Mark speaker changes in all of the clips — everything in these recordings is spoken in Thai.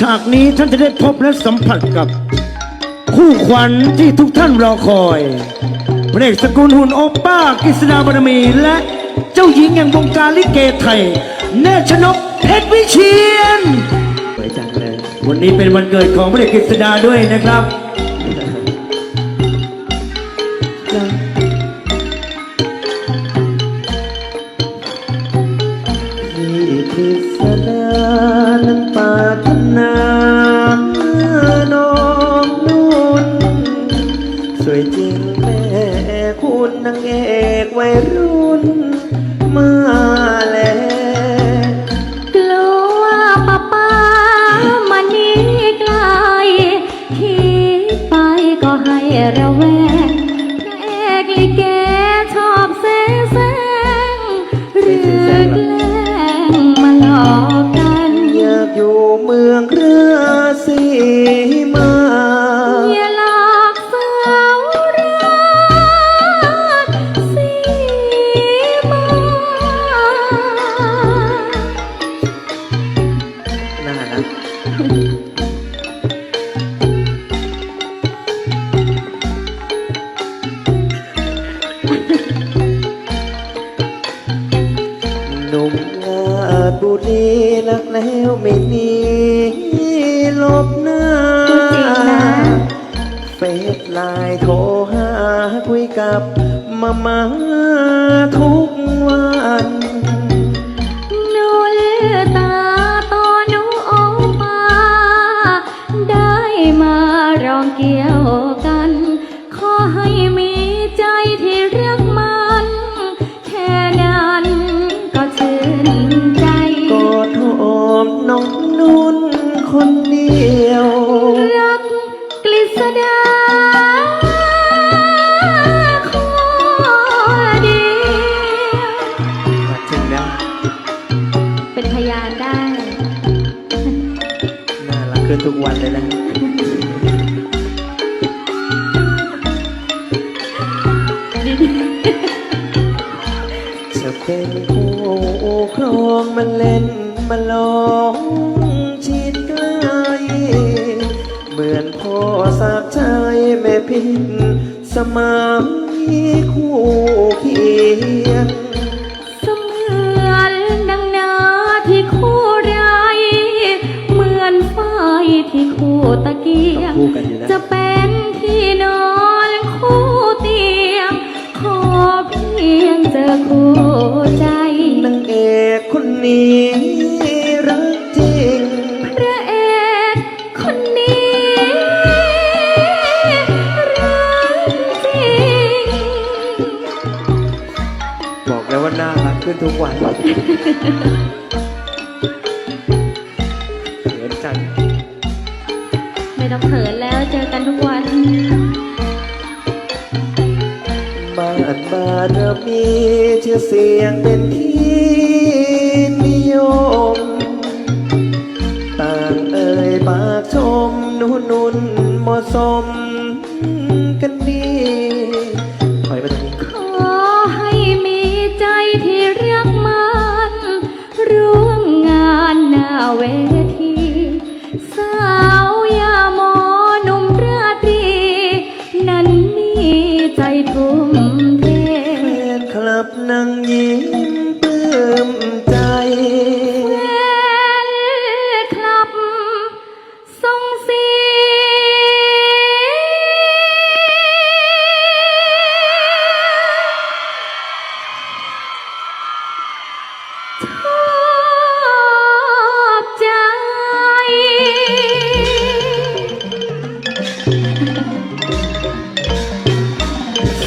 Speaker 1: ฉากนี้ท่านจะได้พบและสัมผัสกับ คู่ขวัญที่ทุกท่านรอคอยพระเอกสกุลหุ่นโอป้ากฤษณาบารมี และเจ้าหญิงแห่งวงการลิเกไทยเนชนกเพชรวิเชียน
Speaker 2: สวยจังเลย
Speaker 1: วันนี้เป็นวันเกิดของพระเอกกฤษดาด้วยนะครับ
Speaker 2: ที่คิดา สวยจริงแม่คุณนางเอกวัยรุ่น มาแล้ว
Speaker 3: กลัวป้าป้ามันนี้ไกลคิดไปก็ให้ระแวงพระเอกลิเกชอบแซงแซงหรือแกล้งมาหลอกกัน
Speaker 2: อยากอยู่เมืองเรื
Speaker 3: ห
Speaker 2: นุ่มลาดบุรีรักแล้วไม่หนีลบหน้า
Speaker 3: พูดจริงนะ
Speaker 2: เฟซไลน์โทรหาคุยกับมามาทุกวัน
Speaker 3: เกี่ยวกัน ขอให้มีใจที่รักมัน แค่นั้นก็ชื่นใจ
Speaker 2: กอดหอมน้องนุ่นคนเดียว
Speaker 3: รักกฤษดาขอเดียว
Speaker 2: มาถึงแล้ว
Speaker 3: เป็นพยานได้
Speaker 2: น่ารักขึ้นทุกวันเลยนะ เป็นคู่ครองมันเล่นมาลองชิดใกล้เหมือนพ่อสากใจแม่พินสมัยคู่เคียง
Speaker 3: เสมือนดังนาที่คู่ไรเหมือนไฟที่คู่ตะเกียง
Speaker 2: คู่กันอยู่นะ
Speaker 3: จะเป็นที่นอนคู่เตียง ขอเพียงเจอคู่
Speaker 2: นนี้รักจริง
Speaker 3: พระเอกคนนี้รักจริง
Speaker 2: บอกแล้วว่าน่ารักขึ้นทุกวันเหมือนจัง
Speaker 3: ไม่ต้องเขินแล้วเจอกันทุกวัน
Speaker 2: บ้านบารมีชื่อเสียงเป็นที่นิ ยม ต่างเอ่ยปากชมหนุนนุนเหมาะสมกันดีถอยมาตรงนี้
Speaker 3: ขอให้มีใจที่รักมันร่วมงานหน้าเวที สาวยาโมหนุ่มราตรี นั้นมีใจทุ่มเท
Speaker 2: แฟนคลับนั่งยิ้ม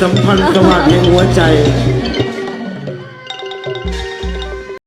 Speaker 1: สัมพันธ์สวัสดิ์แห่งหัวใจ